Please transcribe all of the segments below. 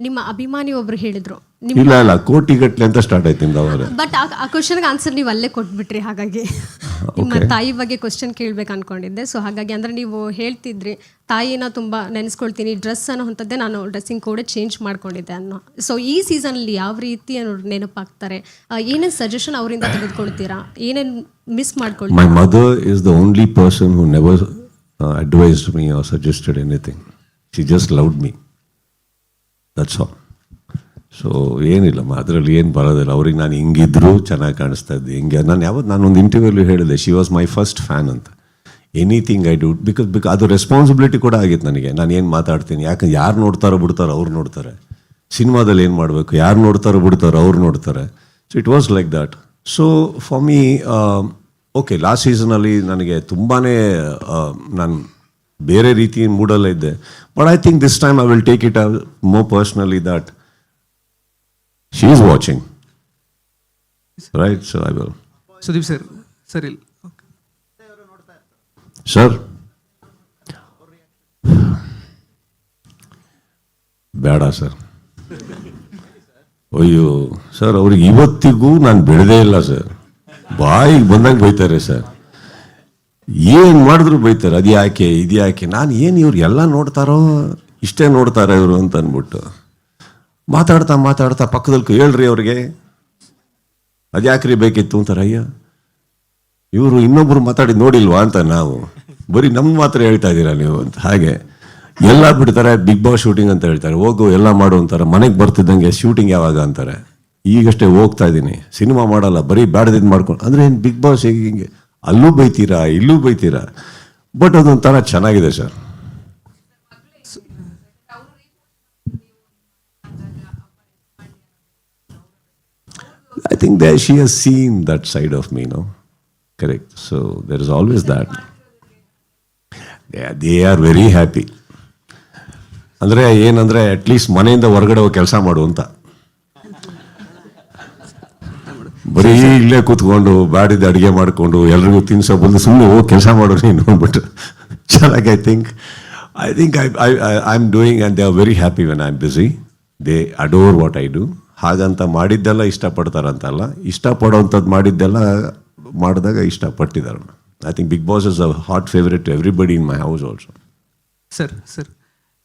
ನಿಮ್ಮ ಅಭಿಮಾನಿ ಒಬ್ರು ಹೇಳಿದ್ರು. ಇಲ್ಲ ಇಲ್ಲ ಕೋಟಿಗಟ್ಲೆ ಅಂತ ಸ್ಟಾರ್ಟ್ ಆಯ್ತು ನಿಮ್ದು ಅವಾಗ ಬಟ್ ಆ ಕ್ವಶನ್ಗೆ ಆನ್ಸರ್ ನೀವು ಅಲ್ಲೇ ಕೊಟ್ಬಿಟ್ರಿ ಹಾಗಾಗಿ. ನಿಮ್ಮ ತಾಯಿ ಬಗ್ಗೆ ಕ್ವಶನ್ ಕೇಳ್ಬೇಕು ಅನ್ಕೊಂಡಿದ್ದೆ. ಸೊ ಹಾಗಾಗಿ ಅಂದ್ರೆ ನೀವು ಹೇಳ್ತಿದ್ರಿ ತಾಯಿನ ತುಂಬಾ ನೆನೆಸ್ಕೊಳ್ತೀನಿ ಡ್ರೆಸ್ ಅನ್ನೋ ಅಂಥದ್ದೇ ನಾನು ಡ್ರೆಸ್ಸಿಂಗ್ ಕೋಡೆ ಚೇಂಜ್ ಮಾಡ್ಕೊಂಡಿದ್ದೆ ಅನ್ನೋ. ಸೊ ಈ ಸೀಸನಲ್ಲಿ ಯಾವ ರೀತಿ ಅವ್ರು ನೆನಪಾಗ್ತಾರೆ? ಏನೇನು ಸಜೆಷನ್ ಅವರಿಂದ ತೆಗೆದುಕೊಳ್ತೀರಾ? ಏನೇನು ಮಿಸ್ ಮಾಡ್ಕೊಳ್ತೀರಾ? My mother is the only person who never uh, advised me or suggested anything. She just loved me. That's all so ಏನಿಲ್ಲ ಅದರಲ್ಲಿ ಏನು ಬರೋದಿಲ್ಲ. ಅವ್ರಿಗೆ ನಾನು ಹಿಂಗಿದ್ರು ಚೆನ್ನಾಗಿ ಕಾಣಿಸ್ತಾ ಇದ್ದೆ. ಹಿಂಗೆ, ನಾನು ಯಾವತ್ತು ನಾನು ಒಂದು ಇಂಟರ್ವ್ಯೂಲಿ ಹೇಳಿದೆ she was my first fan ಅಂತ. Anything I do because because ಅದು ರೆಸ್ಪಾನ್ಸಿಬಿಲಿಟಿ ಕೂಡ ಆಗಿತ್ತು ನನಗೆ. ನಾನು ಏನು ಮಾತಾಡ್ತೀನಿ? ಯಾಕಂದ್ರೆ ಯಾರು ನೋಡ್ತಾರೋ ಬಿಡ್ತಾರೋ ಅವ್ರು ನೋಡ್ತಾರೆ. ಸಿನಿಮಾದಲ್ಲಿ ಏನು ಮಾಡಬೇಕು? ಯಾರು ನೋಡ್ತಾರೋ ಬಿಡ್ತಾರೋ ಅವ್ರು ನೋಡ್ತಾರೆ. So it was like that so for me okay last ಸೀಸನಲ್ಲಿ ನನಗೆ ತುಂಬಾ ನಾನು ಬೇರೆ ರೀತಿ ಮೂಡಲ್ಲೇ ಇದ್ದೆ but I think this time I will take it more personally that she is watching right sir I will Sudeep sir sir ಇಲ್ಲ. Sir ಬೇಡ ಸರ್ ಅಯ್ಯೋ ಸರ್ ಅವ್ರಿಗೆ ಇವತ್ತಿಗೂ ನಾನು ಬಿಡದೇ ಇಲ್ಲ ಸರ್ ಬಾಯಿಗೆ ಬಂದಂಗೆ ಬೈತಾರೆ ಸರ್ ಏನು ಮಾಡಿದ್ರು ಬೈತಾರೆ? ಅದು ಯಾಕೆ, ಇದು ಯಾಕೆ? ನಾನು ಏನು ಇವ್ರು ಎಲ್ಲ ನೋಡ್ತಾರೋ, ಇಷ್ಟೇ ನೋಡ್ತಾರೆ ಇವರು ಅಂತ ಅಂದ್ಬಿಟ್ಟು. ಮಾತಾಡ್ತಾ ಮಾತಾಡ್ತಾ ಪಕ್ಕದಲ್ಲಿ ಹೇಳ್ರಿ ಅವ್ರಿಗೆ. ಅದ್ಯಾಕ್ರಿ ಬೇಕಿತ್ತು ಅಂತಾರೆ, ಅಯ್ಯ, ಇವರು ಇನ್ನೊಬ್ರು ಮಾತಾಡಿ ನೋಡಿಲ್ವಾ ಅಂತ ನಾವು. ಬರೀ ನಮ್ಮ ಮಾತ್ರ ಹೇಳ್ತಾ ಇದ್ದೀರಾ ನೀವು ಅಂತ. ಹಾಗೆ, ಎಲ್ಲ ಬಿಡ್ತಾರೆ, ಬಿಗ್ ಬಾಸ್ ಶೂಟಿಂಗ್ ಅಂತ ಹೇಳ್ತಾರೆ. ಹೋಗು, ಎಲ್ಲ ಮಾಡು ಅಂತಾರೆ. ಮನೆಗೆ ಬರ್ತಿದ್ದಂಗೆ ಶೂಟಿಂಗ್ ಯಾವಾಗ ಅಂತಾರೆ. ಈಗಷ್ಟೇ ಹೋಗ್ತಾ ಇದ್ದೀನಿ. ಸಿನಿಮಾ ಮಾಡಲ್ಲ, ಬರೀ ಬ್ಯಾಡದಿದ್ದು ಮಾಡ್ಕೊಂಡು ಅಂದ್ರೆ ಏನು ಬಿಗ್ ಬಾಸ್ ಹೇಗೆ ಹಿಂಗೆ ಅಲ್ಲೂ ಬೈತೀರಾ, ಇಲ್ಲೂ ಬೈತೀರಾ? ಬಟ್ ಅದೊಂಥರ ಚೆನ್ನಾಗಿದೆ sir. I think they she has seen that side of me no correct so there is always that they are very happy ಅಂದರೆ ಏನಂದರೆ ಅಟ್ಲೀಸ್ಟ್ ಮನೆಯಿಂದ ಹೊರಗಡೆ ಕೆಲಸ ಮಾಡು ಅಂತ. ಬರೀ ಇಲ್ಲೇ ಕೂತ್ಕೊಂಡು ಬಾಡಿದ ಅಡುಗೆ ಮಾಡಿಕೊಂಡು ಎಲ್ರಿಗೂ ತಿನ್ಸೋ ಬಂದು ಸುಮ್ಮನೆ ಹೋಗಿ ಕೆಲಸ ಮಾಡೋರು ನೀನು ಅಂದ್ಬಿಟ್ಟು ಚೆನ್ನಾಗಿ I think I think I I I am doing and they are very happy when I am busy they adore what I do ಹಾಗಂತ ಮಾಡಿದ್ದೆಲ್ಲ ಇಷ್ಟಪಡ್ತಾರಂತಲ್ಲ. ಇಷ್ಟಪಡೋವಂಥದ್ದು ಮಾಡಿದ್ದೆಲ್ಲ ಮಾಡಿದಾಗ ಇಷ್ಟಪಟ್ಟಿದ್ದಾರೆ. I think Bigg Boss is a hot favourite to everybody in my house also sir sir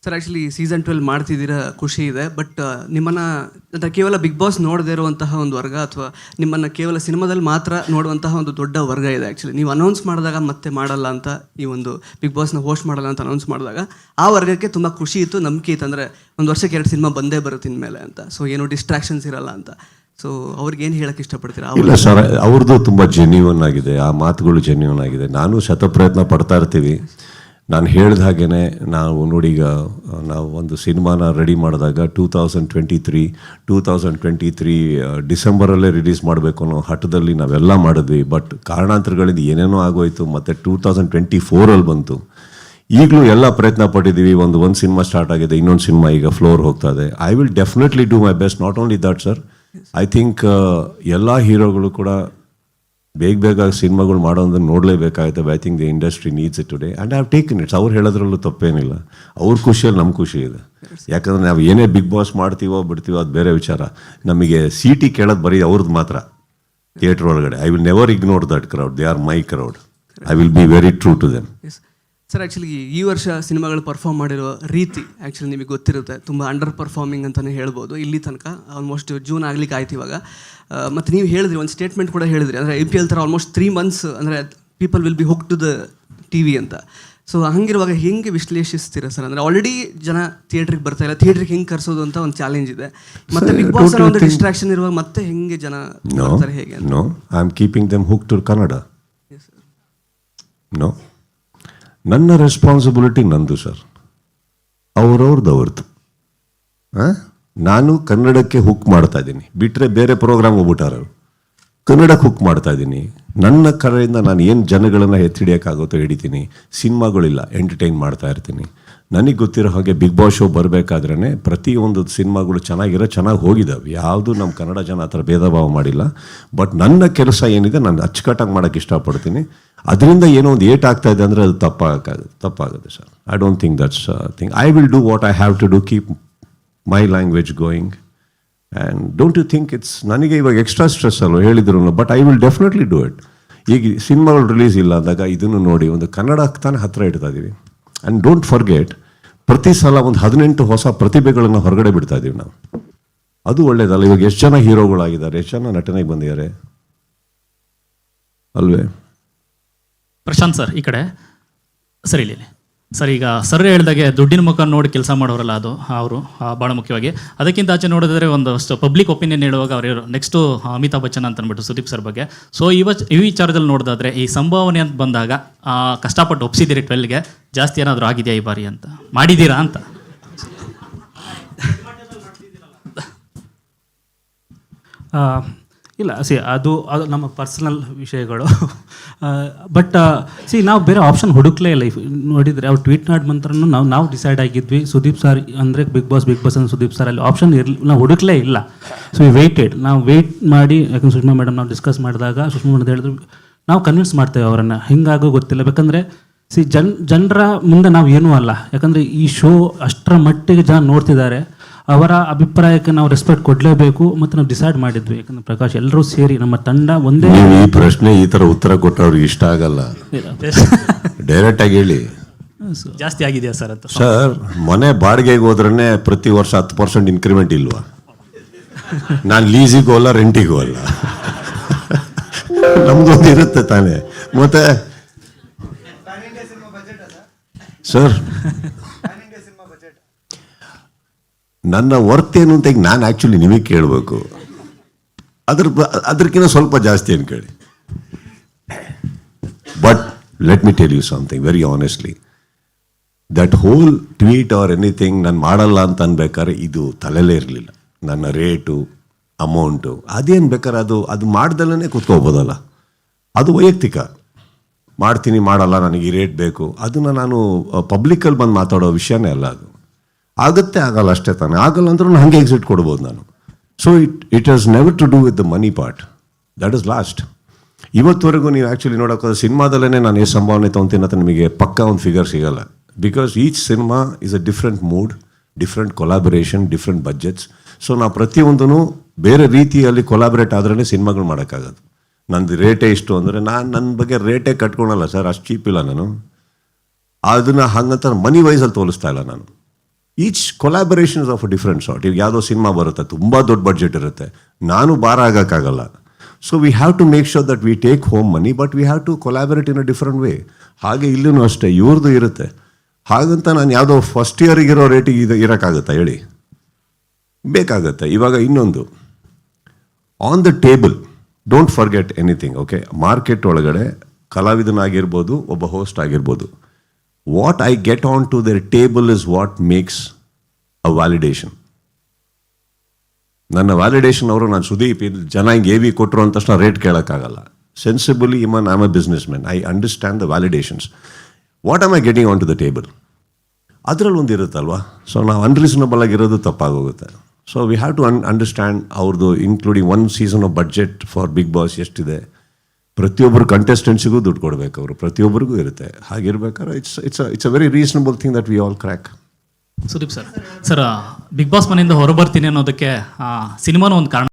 sir actually season twelve ಮಾಡ್ತಿದ್ದೀರಾ ಖುಷಿ ಇದೆ but ನಿಮ್ಮನ್ನು ಕೇವಲ ಬಿಗ್ ಬಾಸ್ ನೋಡದೇ ಇರುವಂತಹ ಒಂದು ವರ್ಗ ಅಥವಾ ನಿಮ್ಮನ್ನು ಕೇವಲ ಸಿನಿಮಾದಲ್ಲಿ ಮಾತ್ರ ನೋಡುವಂತಹ ಒಂದು ದೊಡ್ಡ ವರ್ಗ ಇದೆ ಆ್ಯಕ್ಚುಲಿ ನೀವು ಅನೌನ್ಸ್ ಮಾಡಿದಾಗ ಮತ್ತೆ ಮಾಡಲ್ಲ ಅಂತ ಈ ಒಂದು ಬಿಗ್ ಬಾಸ್ನ ಹೋಸ್ಟ್ ಮಾಡಲ್ಲ ಅಂತ ಅನೌನ್ಸ್ ಮಾಡಿದಾಗ ಆ ವರ್ಗಕ್ಕೆ ತುಂಬ ಖುಷಿ ಇತ್ತು ನಂಬಿಕೆ ಇತ್ತು ಅಂದರೆ ಒಂದು ವರ್ಷಕ್ಕೆ ಎರಡು ಸಿನಿಮಾ ಬಂದೇ ಬರುತ್ತೆ ಇನ್ಮೇಲೆ ಅಂತ. ಸೊ ಏನು ಡಿಸ್ಟ್ರಾಕ್ಷನ್ಸ್ ಇರಲ್ಲ ಅಂತ. ಸೊ ಅವ್ರಿಗೆ ಏನು ಹೇಳಕ್ಕೆ ಇಷ್ಟಪಡ್ತೀರಾ? ಇಲ್ಲ ಸರ್ ಅವ್ರದ್ದು ತುಂಬ ಜೆನ್ಯೂನ್ ಆಗಿದೆ ಆ ಮಾತುಗಳು ಜೆನ್ಯೂನ್ ಆಗಿದೆ. ನಾನು ಶತಪ್ರಯತ್ನ ಪಡ್ತಾ ಇರ್ತೀವಿ. ನಾನು ಹೇಳ್ದ ಹಾಗೇ ನಾವು ನೋಡಿ ಈಗ ನಾವು ಒಂದು ಸಿನಿಮಾನ ರೆಡಿ ಮಾಡಿದಾಗ two thousand twenty three two thousand twenty three ಡಿಸೆಂಬರಲ್ಲೇ release ಮಾಡಬೇಕು ಅನ್ನೋ ಹಠದಲ್ಲಿ ನಾವೆಲ್ಲ ಮಾಡಿದ್ವಿ. ಬಟ್ ಕಾರಣಾಂತರಗಳಿಂದ ಏನೇನೋ ಆಗೋಯ್ತು ಮತ್ತು ಟೂ ತೌಸಂಡ್ ಟ್ವೆಂಟಿ ಫೋರಲ್ಲಿ ಬಂತು. ಈಗಲೂ ಎಲ್ಲ ಪ್ರಯತ್ನ ಪಟ್ಟಿದ್ದೀವಿ ಒಂದು ಒಂದು ಸಿನಿಮಾ ಸ್ಟಾರ್ಟ್ ಆಗಿದೆ ಇನ್ನೊಂದು ಸಿನಿಮಾ ಈಗ ಫ್ಲೋರ್ ಹೋಗ್ತಾ ಇದೆ. I will definitely do my best not only that sir I think ಎಲ್ಲ ಹೀರೋಗಳು ಕೂಡ ಬೇಗ ಬೇಗ ಸಿನಿಮಾಗಳು ಮಾಡೋದನ್ನು ನೋಡಲೇಬೇಕಾಗುತ್ತೆ. I think the industry needs it today and have taken it's ಅವ್ರು ಹೇಳೋದ್ರಲ್ಲೂ ತಪ್ಪೇನಿಲ್ಲ. ಅವ್ರ ಖುಷಿಯಲ್ಲಿ ನಮ್ಮ ಖುಷಿ ಇದೆ. ಯಾಕಂದ್ರೆ ನಾವು ಏನೇ ಬಿಗ್ ಬಾಸ್ ಮಾಡ್ತೀವೋ, ಬಿಡ್ತೀವೋ, ಅದು ಬೇರೆ ವಿಚಾರ. ನಮಗೆ ಸಿ ಟಿ ಕೇಳೋದು ಬರೀ ಅವ್ರದ್ದು ಮಾತ್ರ. ಥಿಯೇಟ್ರ್ ಒಳಗಡೆ. I will never ignore that crowd they are my crowd I will be very true to them sir actually ಈ ವರ್ಷ ಸಿನಿಮಾಗಳು ಪರ್ಫಾರ್ಮ್ ಮಾಡಿರೋ ರೀತಿ ಆ್ಯಕ್ಚುಲಿ ನಿಮಗೆ ಗೊತ್ತಿರುತ್ತೆ. ತುಂಬ ಅಂಡರ್ ಪರ್ಫಾರ್ಮಿಂಗ್ ಅಂತಲೇ ಹೇಳ್ಬೋದು. ಇಲ್ಲಿ ತನಕ ಆಲ್ಮೋಸ್ಟ್ ಜೂನ್ ಆಗ್ಲಿಕ್ಕೆ ಆಯ್ತು ಇವಾಗ. ಮತ್ತು ನೀವು ಹೇಳಿದ್ರಿ ಒಂದು ಸ್ಟೇಟ್ಮೆಂಟ್ ಕೂಡ ಹೇಳಿದ್ರಿ. ಅಂದರೆ ಐ ಪಿ ಎಲ್ ಥರ ಆಲ್ಮೋಸ್ಟ್ ತ್ರೀ ಮಂತ್ಸ್ ಅಂದರೆ people will be hook to the T V ಅಂತ. ಸೊ ಹಂಗಿರುವಾಗ ಹೆಂಗೆ ವಿಶ್ಲೇಷಿಸ್ತೀರಾ ಸರ್ ಅಂದರೆ ಆಲ್ರೆಡಿ ಜನ ಥಿಯೇಟ್ರಿಗೆ ಬರ್ತಾ ಇಲ್ಲ. ಥಿಯೇಟ್ರಿಗೆ ಹೆಂಗೆ ಕರ್ಸೋದು ಅಂತ ಒಂದು ಚಾಲೆಂಜ್ ಇದೆ. ಮತ್ತೆ ಬಿಗ್ ಬಾಸ್ ಒಂದು ಡಿಸ್ಟ್ರಾಕ್ಷನ್ ಇರುವಾಗ ಮತ್ತೆ ಹೆಂಗೆ ಜನ ಬರ್ತಾರೆ ಹೇಗೆ no I am keeping them hook to Kannada. No ನನ್ನ ರೆಸ್ಪಾನ್ಸಿಬಿಲಿಟಿ ನಂದು ಸರ್ ಅವ್ರವ್ರದ್ದು ಅವ್ರದ್ದು ಹಾಂ ನಾನು ಕನ್ನಡಕ್ಕೆ ಹುಕ್ ಮಾಡ್ತಾ ಇದ್ದೀನಿ. ಬಿಟ್ಟರೆ ಬೇರೆ ಪ್ರೋಗ್ರಾಮ್ ಹೋಗ್ಬಿಟ್ಟಾರ ಕನ್ನಡಕ್ಕೆ ಹುಕ್ ಮಾಡ್ತಾ ಇದ್ದೀನಿ. ನನ್ನ ಕಡೆಯಿಂದ ನಾನು ಏನು ಜನಗಳನ್ನು ಎತ್ತಿಡಿಯೋಕ್ಕಾಗುತ್ತೋ ಹಿಡಿತೀನಿ. ಸಿನಿಮಾಗಳಿಲ್ಲ ಎಂಟರ್ಟೈನ್ ಮಾಡ್ತಾ ಇರ್ತೀನಿ. ನನಗೆ ಗೊತ್ತಿರೋ ಹಾಗೆ ಬಿಗ್ ಬಾಸ್ ಶೋ ಬರಬೇಕಾದ್ರೇ ಪ್ರತಿಯೊಂದು ಸಿನಿಮಾಗಳು ಚೆನ್ನಾಗಿರೋ ಚೆನ್ನಾಗಿ ಹೋಗಿದ್ದಾವೆ ಯಾವುದು ನಮ್ಮ ಕನ್ನಡ ಜನ ಆ ಥರ ಭೇದ ಭಾವ ಮಾಡಿಲ್ಲ. ಬಟ್ ನನ್ನ ಕೆಲಸ ಏನಿದೆ ನಾನು ಅಚ್ಚುಕಟ್ಟಾಗಿ ಮಾಡೋಕ್ಕೆ ಇಷ್ಟಪಡ್ತೀನಿ. ಅದರಿಂದ ಏನೋ ಒಂದು ಏಟ್ ಆಗ್ತಾ ಇದೆ ಅಂದರೆ ಅದು ತಪ್ಪಾಗುತ್ತೆ ತಪ್ಪಾಗುತ್ತೆ sir. I don't think that's thing I will do what I have to do keep my language going and don't you think it's ನನಗೆ ಇವಾಗ ಎಕ್ಸ್ಟ್ರಾ ಸ್ಟ್ರೆಸ್ ಅಲ್ಲ ಹೇಳಿದ್ರು but I will definitely do it ಈಗ ಸಿನಿಮಾಗಳು release ಇಲ್ಲ ಅಂದಾಗ ಇದನ್ನು ನೋಡಿ ಒಂದು ಕನ್ನಡಕ್ಕೆ ತಾನೇ ಹತ್ತಿರ ಇಡ್ತಾ ಇದ್ದೀವಿ ಆ್ಯಂಡ್ ಡೋಂಟ್ ಫರ್ಗೆಟ್ ಪ್ರತಿ ಸಲ ಒಂದು ಹದಿನೆಂಟು ಹೊಸ ಪ್ರತಿಭೆಗಳನ್ನು ಹೊರಗಡೆ ಬಿಡ್ತಾ ಇದ್ದೀವಿ ನಾವು. ಅದು ಒಳ್ಳೇದಲ್ಲ. ಇವಾಗ ಎಷ್ಟು ಜನ ಹೀರೋಗಳಾಗಿದ್ದಾರೆ? ಎಷ್ಟು ಜನ ನಟನೆಗೆ ಬಂದಿದ್ದಾರೆ? ಅಲ್ವೇ? ಪ್ರಶಾಂತ್ ಸರ್, ಈ ಕಡೆ. ಸರಿ ಇಲ್ಲಿ. ಸರ್, ಈಗ ಸರ್ ಹೇಳ್ದಾಗೆ ದುಡ್ಡಿನ ಮುಖ ನೋಡಿ ಕೆಲಸ ಮಾಡೋರಲ್ಲ ಅದು, ಅವರು ಭಾಳ ಮುಖ್ಯವಾಗಿ. ಅದಕ್ಕಿಂತ ಆಚೆ ನೋಡಿದ್ರೆ ಒಂದಷ್ಟು ಪಬ್ಲಿಕ್ ಒಪಿನಿಯನ್ ಹೇಳುವಾಗ ಅವರು ನೆಕ್ಸ್ಟು ಅಮಿತಾಬ್ ಬಚ್ಚನ್ ಅಂತ ಅಂದ್ಬಿಟ್ಟು ಸುದೀಪ್ ಸರ್ ಬಗ್ಗೆ. ಸೊ ಇವ ಈ ವಿಚಾರದಲ್ಲಿ ನೋಡೋದಾದ್ರೆ, ಈ ಸಂಭಾವನೆ ಅಂತ ಬಂದಾಗ ಕಷ್ಟಪಟ್ಟು ಒಪ್ಸಿದ್ದೀರಿ ಟ್ವೆಲ್ಗೆ ಜಾಸ್ತಿ ಏನಾದರೂ ಆಗಿದೆಯಾ ಈ ಬಾರಿ ಅಂತ? ಮಾಡಿದ್ದೀರಾ ಅಂತ? ಇಲ್ಲ ಸಿ ಅದು ಅದು ನಮ್ಮ ಪರ್ಸನಲ್ ವಿಷಯಗಳು. ಬಟ್ ಸಿ ನಾವು ಬೇರೆ ಆಪ್ಷನ್ ಹುಡುಕ್ಲೇ ಇಲ್ಲ. ನೋಡಿದರೆ ಅವ್ರು ಟ್ವೀಟ್ ಮಾಡಿ ಮಂತ್ರ ನಾವು ನಾವು ಡಿಸೈಡ್ ಆಗಿದ್ವಿ. ಸುದೀಪ್ ಸರ್ ಅಂದರೆ ಬಿಗ್ ಬಾಸ್ ಬಿಗ್ ಬಾಸ್ ಅಂದ್ರೆ ಸುದೀಪ್ ಸರ್ ಅಲ್ಲಿ ಆಪ್ಷನ್ ಇರಲಿ, ನಾವು ಹುಡುಕ್ಲೇ ಇಲ್ಲ. ಸೊ ವಿ ವೆಯ್ಟೆಡ್ ನಾವು ವೆಯ್ಟ್ ಮಾಡಿ, ಯಾಕಂದ್ರೆ ಸುಷ್ಮಾ ಮೇಡಮ್ ನಾವು ಡಿಸ್ಕಸ್ ಮಾಡಿದಾಗ ಸುಷ್ಮಾ ಮೇಡಮ್ ಹೇಳಿದ್ರು, ನಾವು ಕನ್ವಿನ್ಸ್ ಮಾಡ್ತೇವೆ ಅವರನ್ನು. ಹಿಂಗಾಗೋ ಗೊತ್ತಿಲ್ಲ. ಬೇಕಂದರೆ ಸಿ ಜನ್, ಜನರ ಮುಂದೆ ನಾವು ಏನೂ ಅಲ್ಲ. ಯಾಕಂದರೆ ಈ ಶೋ ಅಷ್ಟರ ಮಟ್ಟಿಗೆ ಜನ ನೋಡ್ತಿದ್ದಾರೆ. ಅವರ ಅಭಿಪ್ರಾಯಕ್ಕೆ ನಾವು ರೆಸ್ಪೆಕ್ಟ್ ಕೊಡಲೇಬೇಕು ಮತ್ತು ನಾವು ಡಿಸೈಡ್ ಮಾಡಿದ್ವಿ. ಯಾಕಂದ್ರೆ ಪ್ರಕಾಶ್ ಎಲ್ಲರೂ ಸೇರಿ ನಮ್ಮ ತಂಡ ಒಂದೇ ನೀವು ಈ ಪ್ರಶ್ನೆ ಈ ಥರ ಉತ್ತರ ಕೊಟ್ಟವ್ರಿಗೆ ಇಷ್ಟ ಆಗಲ್ಲ. ಡೈರೆಕ್ಟ್ ಆಗಿ ಹೇಳಿ. ಜಾಸ್ತಿ ಆಗಿದೆಯಾ ಸರ್ ಅಂತ? ಸರ್ ಮನೆ ಬಾಡಿಗೆಗೆ ಹೋದ್ರೆ ಪ್ರತಿ ವರ್ಷ ಹತ್ತು ಪರ್ಸೆಂಟ್ ಇನ್ಕ್ರಿಮೆಂಟ್ ಇಲ್ವಾ? ನಾನು ಲೀಸಿಗೂ ಅಲ್ಲ ರೆಂಟಿಗೂ ಅಲ್ಲ ನಮ್ದೊಂದು ಇರುತ್ತೆ ತಾನೇ. ಮತ್ತೆ? ಸರ್ ನನ್ನ ವರ್ತ್ ಏನು ಅಂತ ಈಗ ನಾನು ಆ್ಯಕ್ಚುಲಿ ನಿಮಗೆ ಕೇಳಬೇಕು. ಅದ್ರ ಅದಕ್ಕಿಂತ ಸ್ವಲ್ಪ ಜಾಸ್ತಿ ಅನ್ಕೇಳಿ but let me tell you something very honestly that whole tweet or anything ನಾನು ಮಾಡಲ್ಲ ಅಂತ ಅನ್ಬೇಕಾದ್ರೆ ಇದು ತಲೆಲೇ ಇರಲಿಲ್ಲ. ನನ್ನ ರೇಟು ಅಮೌಂಟು ಅದೇನು ಬೇಕಾದ್ರೆ ಅದು ಅದು ಮಾಡ್ದಲ್ಲೇ ಕೂತ್ಕೋಬೋದಲ್ಲ ಅದು ವೈಯಕ್ತಿಕ. ಮಾಡ್ತೀನಿ, ಮಾಡಲ್ಲ, ನನಗೆ ಈ ರೇಟ್ ಬೇಕು. ಅದನ್ನು ನಾನು ಪಬ್ಲಿಕಲ್ಲಿ ಬಂದು ಮಾತಾಡೋ ವಿಷಯನೇ ಅಲ್ಲ ಅದು. ಆಗುತ್ತೆ, ಆಗಲ್ಲ ಅಷ್ಟೇ ತಾನೆ. ಆಗಲ್ಲ ಅಂದ್ರೂ ನಾನು ಹಾಗೆ ಎಕ್ಸಿಟ್ ಕೊಡ್ಬೋದು ನಾನು. So it it has never to do with the money part that is last ಇವತ್ತುವರೆಗೂ ನೀವು ಆ್ಯಕ್ಚುಲಿ ನೋಡೋಕೆ ಸಿನಿಮಾದಲ್ಲೇ ನಾನು ಎಷ್ಟು ಸಂಭಾವನೆ ತೊಗೊತೀನಿ ಅಂತ ನಿಮಗೆ ಪಕ್ಕಾ ಒಂದು ಫಿಗರ್ ಸಿಗಲ್ಲ. Because each cinema is a different mood different collaboration different budgets so ನಾವು ಪ್ರತಿಯೊಂದೂ ಬೇರೆ ರೀತಿಯಲ್ಲಿ ಕೊಲಾಬರೇಟ್ ಆದ್ರೇ ಸಿನಿಮಾಗಳು ಮಾಡೋಕ್ಕಾಗೋದು. ನಂದು ರೇಟೇ ಇಷ್ಟು ಅಂದರೆ ನಾನು ನನ್ನ ಬಗ್ಗೆ ರೇಟೇ ಕಟ್ಕೊಳಲ್ಲ ಸರ್ ಅಷ್ಟು ಚೀಪ್ ಇಲ್ಲ ನಾನು. ಅದನ್ನು ಹಂಗಂತ ಮನಿ ವೈಸಲ್ಲಿ ತೋರಿಸ್ತಾ ಇಲ್ಲ ನಾನು. Each collaborations of a different sort ಈಗ ಯಾವುದೋ ಸಿನಿಮಾ ಬರುತ್ತೆ, ತುಂಬ ದೊಡ್ಡ ಬಡ್ಜೆಟ್ ಇರುತ್ತೆ. ನಾನು ಬಾರ ಆಗೋಕ್ಕಾಗಲ್ಲ. So we have to make sure that we take home money but we have to collaborate in a different way ಹಾಗೆ ಇಲ್ಲೂ ಅಷ್ಟೇ ಇವ್ರದ್ದು ಇರುತ್ತೆ. ಹಾಗಂತ ನಾನು ಯಾವುದೋ ಫಸ್ಟ್ ಇಯರಿಗಿರೋ ರೇಟಿಗೆ ಇದು ಇರೋಕ್ಕಾಗತ್ತಾ ಹೇಳಿ? ಬೇಕಾಗತ್ತೆ. ಇವಾಗ ಇನ್ನೊಂದು. On the table don't forget anything okay market ಒಳಗಡೆ ಕಲಾವಿದನಾಗಿರ್ಬೋದು, ಒಬ್ಬ ಹೋಸ್ಟ್ ಆಗಿರ್ಬೋದು. What I get on to table is what makes a validation ನನ್ನ ವ್ಯಾಲಿಡೇಷನ್ ಅವರು, ನಾನು ಸುದೀಪ್, ಇದು ಜನ ಹಿಂಗೆ ವಿ ಕೊಟ್ಟರು ಅಂತ ತಕ್ಷಣ rate ಕೇಳೋಕ್ಕಾಗಲ್ಲ. Sensibly even am a business man I understand the validations what am I getting on to the table ಅದರಲ್ಲಿ ಒಂದು ಇರುತ್ತಲ್ವಾ? ಸೊ ನಾವು ಅನ್ರೀಸನಬಲ್ ಆಗಿರೋದು ತಪ್ಪಾಗೋಗುತ್ತೆ. So we have to un understand ಅವ್ರದ್ದು including one season of budget for Bigg Boss ಎಷ್ಟಿದೆ. ಪ್ರತಿಯೊಬ್ಬರು ಕಂಟೆಸ್ಟೆಂಟ್ಸಿಗೂ ದುಡ್ಡು ಕೊಡಬೇಕು ಅವರು, ಪ್ರತಿಯೊಬ್ಬರಿಗೂ ಇರುತ್ತೆ. ಹಾಗಿರ್ಬೇಕಾದ್ರೆ it's it's it's a very reasonable thing that we all crack Sudeep sir sir Bigg Boss ಮನೆಯಿಂದ ಹೊರಬರ್ತೀನಿ ಅನ್ನೋದಕ್ಕೆ ಸಿನಿಮಾನ ಒಂದು ಕಾರಣ.